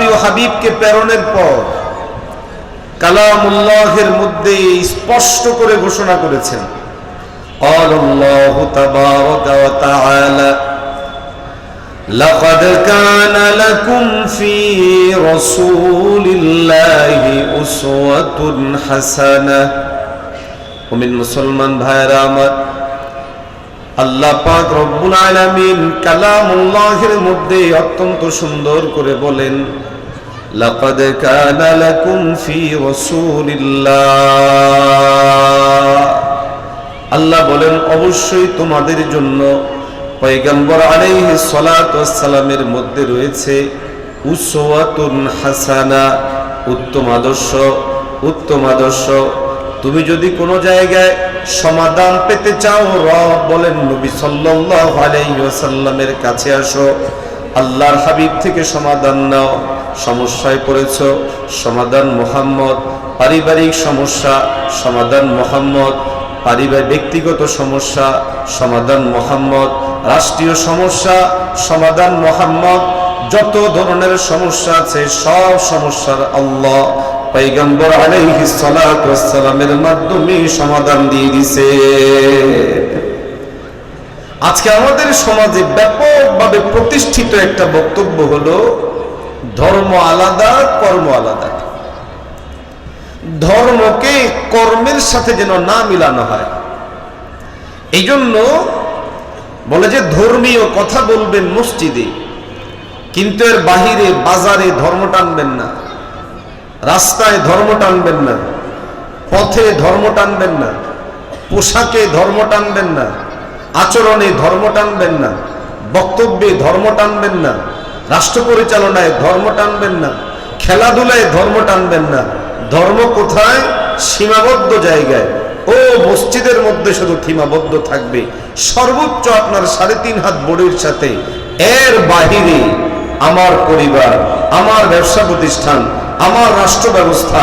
প্রিয় হাবিবকে প্রেরণের পর কালামুল্লাহের মধ্যে স্পষ্ট করে ঘোষণা করেছেন قال الله تبارك وتعالى لقد كان لكم في رسول الله أسوة حسنة ومن মুসলমান ভাইরা আমার আল্লাহ পাক রব্বুল আলামিন কালামুল্লাহের মধ্যে অত্যন্ত সুন্দর করে বলেন, লাকাদ কানা লাকুম ফি রাসূলিল্লাহ। আল্লাহ বলেন, অবশ্যই তোমাদের জন্য পয়গম্বর আলাইহিস সালাতু সালামের মধ্যে রয়েছে উসওয়াতুন হাসানা, উত্তম আদর্শ উত্তম আদর্শ তুমি যদি কোনো জায়গায় সমাধান পেতে চাও, রব বলেন, নবী সাল্লাল্লাহু কাছে আসো, আল্লাহর হাবিব থেকে সমাধান নাও, সমস্যায় পড়েছ, সমাধান মোহাম্মদ, পারিবারিক সমস্যা, সমাধান মোহাম্মদ, পারিবারিক ব্যক্তিগত সমস্যা, সমাধান মোহাম্মদ, রাষ্ট্রীয় সমস্যা, সমাধান মোহাম্মদ, যত ধরনের সমস্যা আছে, সব সমস্যার আল্লাহ পৈগম্বর আলাইহি সালাতু ওয়াসসালামের মাধ্যমে সমাধান দিয়ে দিছে। আজকে আমাদের সমাজে ব্যাপকভাবে প্রতিষ্ঠিত একটা বক্তব্য হলো, ধর্ম আলাদা, কর্ম আলাদা। ধর্মকে কর্মের সাথে যেন না মিলানো হয়। এই জন্য বলে যে ধর্মীয় কথা বলবেন মসজিদে, কিন্তু এর বাহিরে, বাজারে ধর্ম টানবেন না। রাস্তায় ধর্ম টানবেন না, পথে ধর্ম টানবেন না, পোশাকে ধর্ম টানবেন না, আচরণে ধর্ম টানবেন না, বক্তব্যে ধর্ম টানবেন না রাষ্ট্র পরিচালনায় ধর্ম টানবেন না, খেলাধুলায় ধর্ম টানবেন না, ধর্ম কোথায়? সীমাবদ্ধ জায়গায়। ও মসজিদের মধ্যে শুধু সীমাবদ্ধ থাকবে। সর্বোচ্চ আপনার সাড়ে তিন হাত বোর্ডের সাথে। এর বাহিরে আমার পরিবার, আমার ব্যবসা প্রতিষ্ঠান আমার রাষ্ট্র ব্যবস্থা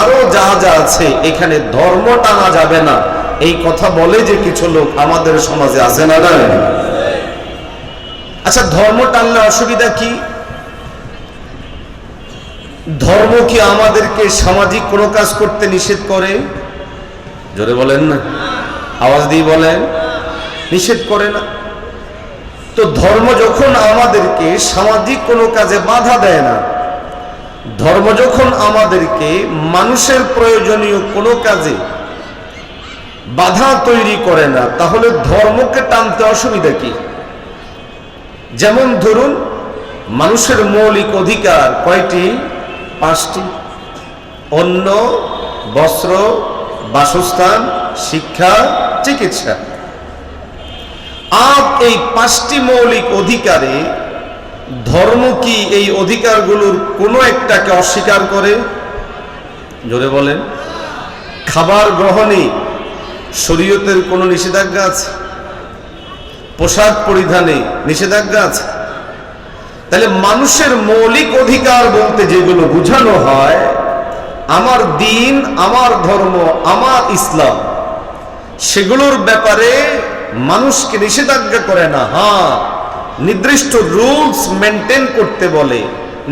আরও যা যা আছে, এখানে ধর্ম টানা যাবে না। এই কথা বলে যে কিছু লোক আমাদের সমাজে আছে না আচ্ছা ধর্ম টানলে অসুবিধা কি? ধর্ম কি আমাদেরকে সামাজিক কোনো কাজ করতে নিষেধ করে? জোরে বলেন না। আওয়াজ দিয়ে বলেন। নিষেধ করে না। তো ধর্ম যখন আমাদেরকে সামাজিক কোনো কাজে বাধা দেয় না ধর্ম যখন আমাদেরকে মানুষের প্রয়োজনীয় কোনো কাজে বাধা তৈরি করে না, তাহলে ধর্মকে টানতে অসুবিধা কি? যেমন ধরুন, মানুষের মৌলিক অধিকার কয়টি? পাঁচটি। অন্ন, বস্ত্র, বাসস্থান, শিক্ষা, চিকিৎসা। আপ এই পাঁচটি মৌলিক অধিকারে ধর্ম কি এই অধিকারগুলোর কোনো একটাকে অস্বীকার করে? জোরে বলেন। খাবার গ্রহণে শরীয়তের কোনো নিষেধাজ্ঞা আছে? পোশাক পরিধানে নিষেধাজ্ঞা আছে? তাহলে মানুষের মৌলিক অধিকার বলতে যেগুলো বোঝানো হয়, আমার দিন, আমার ধর্ম, আমার ইসলাম, সেগুলোর ব্যাপারে মানুষকে নিষেধাজ্ঞা করে না। হ্যাঁ নির্দিষ্ট রুলস মেনটেন করতে বলে।